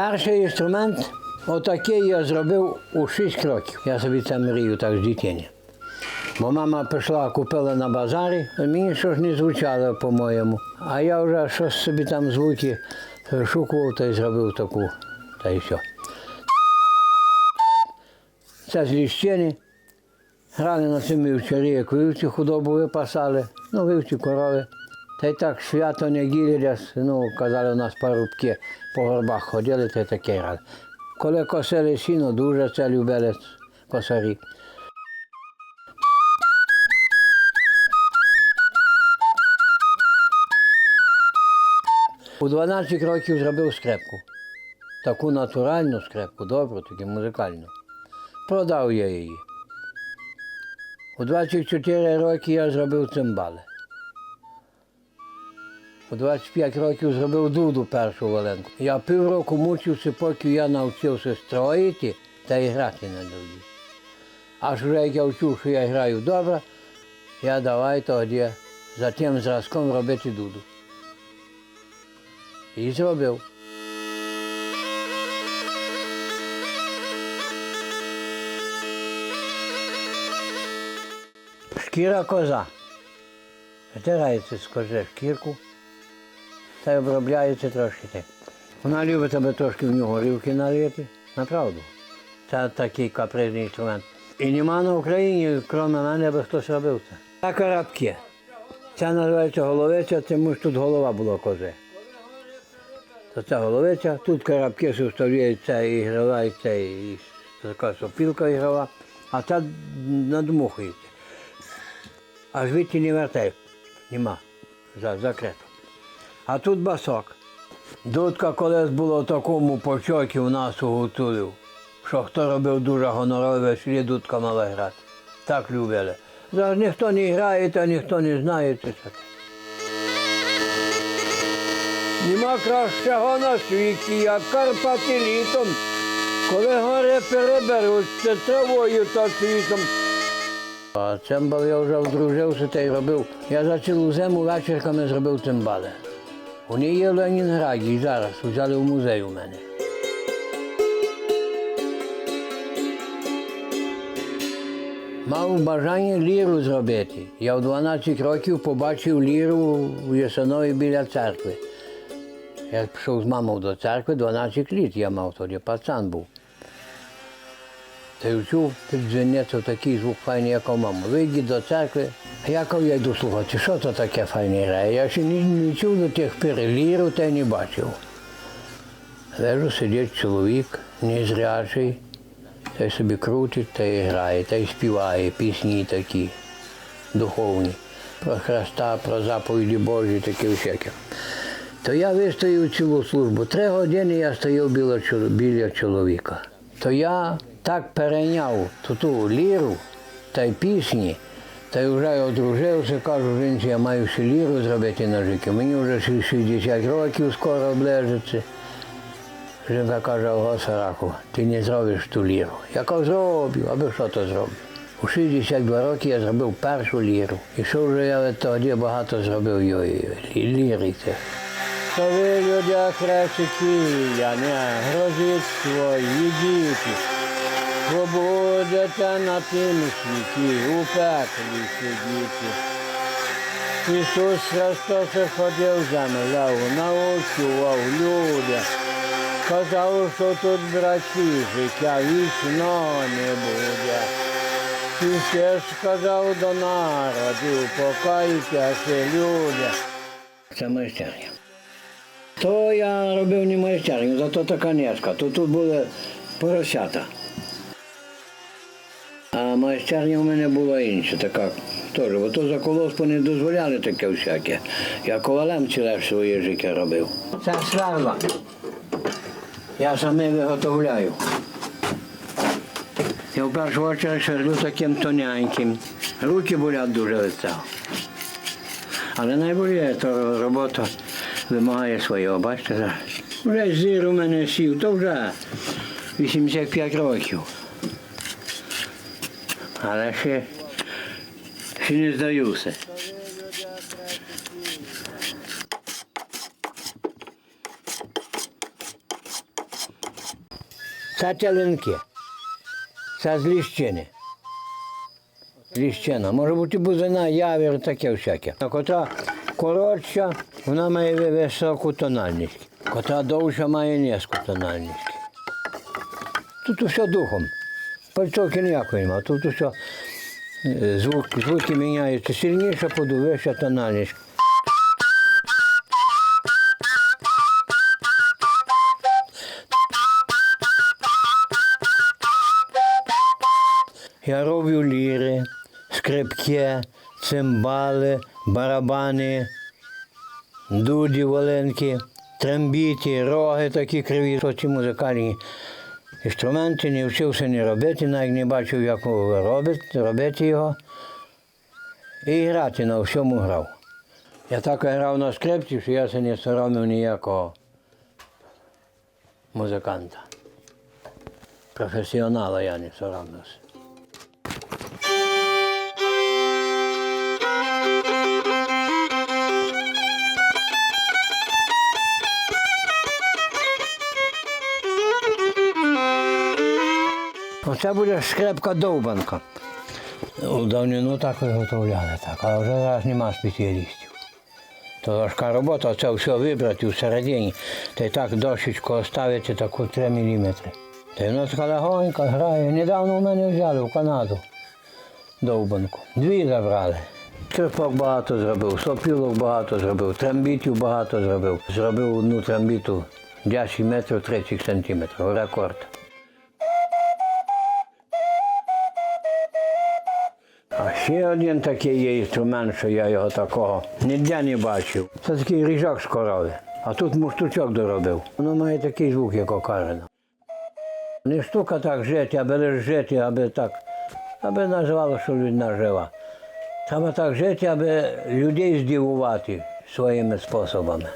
Перший інструмент отакий я зробив у 6 років. Я собі це мрію так з дитини. Бо мама прийшла, купила на базарі, мені щось не звучало, по-моєму. А я вже щось собі там звуки вишукував та й зробив таку, та й все. Це з ліщини. Грали на цим вівчарі, як вівці худобу випасали, ну, вівці корови. Та й так свято неділі десь, ну, казали, у нас парубки по горбах ходили, та й таке грали. Коли косили сіно, дуже це любили косарі. У 12 років зробив скрепку. Таку натуральну скрепку, добру, таку музикальну. Продав я її. У 24 роки я зробив цимбали. У 25 років зробив дуду першу валенку. Я півроку мучився, поки я навчився строїти та й грати на дуді. Аж вже як я вчув, що я граю добре, я давай тоді за тим зразком робити дуду. І зробив. Шкіра коза. Витирається з кози шкірку та й обробляється трошки так. Вона любить тебе трошки в нього горілки налити. Направду. Це такий капризний інструмент. І нема на Україні, крім мене, аби хтось робив це. Це карабки. Це називається головиця, тому що тут голова була кози. То це головиця, тут карабки що вставляються і граваються, і така сопілка ігрова, а це надмухується. А звідти не вертей. Нема. За- Закрито. А тут басок. Дудка колись було в такому почоті у нас у гуцулів, що хто робив дуже гонорове, селі дудка мала грати. Так любили. Зараз ніхто не грає, та ніхто не знає. Це. Нема кращого на світі, як Карпати літом, коли гори переберуться травою та цвітом. А цимбал я вже одружився та й робив. Я за цілу зиму вечірками зробив цимбали. Вони є в Ленінграді і зараз, взяли в музей у мене. Мав бажання ліру зробити. Я в 12 років побачив ліру у Ясанові біля церкви. Я пішов з мамою до церкви, 12 літ я мав тоді, пацан був. Та й чув під такий звук файний, як у маму. Вийдіть до церкви. А я кажу, я йду слухати, що то таке файне грає. Я ще не, не чув до тих пір ліру та й не бачив. Вежу сидить чоловік, незрячий, та й собі крутить та й грає, та й співає пісні такі духовні. Про Христа, про заповіді Божі, такі всякі. То я вистояв цілу службу. Три години я стояв біля чоловіка. То я так перейняв ту, ту ліру та й пісні, та й вже одружився, кажу, жінці, я маю ще ліру зробити на життя. Мені вже 60 років скоро облежиться. Жінка каже, ого, Сараку, ти не зробиш ту ліру. Я кажу, зроблю, аби що то зроблю. У 62 роки я зробив першу ліру. І що вже я тоді багато зробив йої лі- лірики. То ви, люди, красики, я не грозить свої діти. Бо будете на тім світі у пеклі сидіти. Ісус Христос ходив землею, научував люди. Казав, що тут браті життя вічно не буде. І ще ж сказав до народів, покайтеся, люди. Це майстерня. То я робив не майстерню, зато така низка. То тут були поросята. А майстерня у мене була інша, така теж. Бо то за колоспу не дозволяли таке всяке. Я ковалем ціле своє життя робив. Це сверла. Я саме виготовляю. Я в першу чергу сверлю таким тоненьким. Руки болять дуже цього. Але найбільше то робота вимагає свого, бачите. Вже зір у мене сів, то вже 85 років. Але ще, ще не здаюся. Це тялинки. Це з ліщини. Ліщина. Може бути бузина, явір, таке всяке. А Котра коротша, вона має високу тональність. Котра довша має низьку тональність. Тут усе духом. Пальцовки ніякої немає. Тут усе звуки, звуки міняються. сильніше, подувища тональність. Скрипки, цимбали, барабани, дуді воленки, трембіті, роги такі криві. То ці музикальні інструменти не вчився не робити, навіть не бачив, як робити, робити його. І грати на всьому грав. Я так грав на скрипці, що я се не соромив ніякого музиканта. Професіонала я не соромився. Оце буде скрепка довбанка. У давнину так виготовляли, так, а вже зараз нема спеціалістів. То важка робота, це все вибрати всередині, та й так дощечку оставити таку 3 мм. Та й воно така легонька грає. Недавно в мене взяли в Канаду довбанку. Дві забрали. Скрипок багато зробив, сопілок багато зробив, трембітів багато зробив. Зробив одну трембіту 10 метрів 30 сантиметрів, рекорд. Ще один такий є інструмент, що я його такого ніде не бачив. Це такий ріжок з корови. А тут муштучок доробив. Воно має такий звук, як окарина. Не штука так жити, аби лише жити, аби так, аби назвало, що людина жива. Треба так жити, аби людей здивувати своїми способами.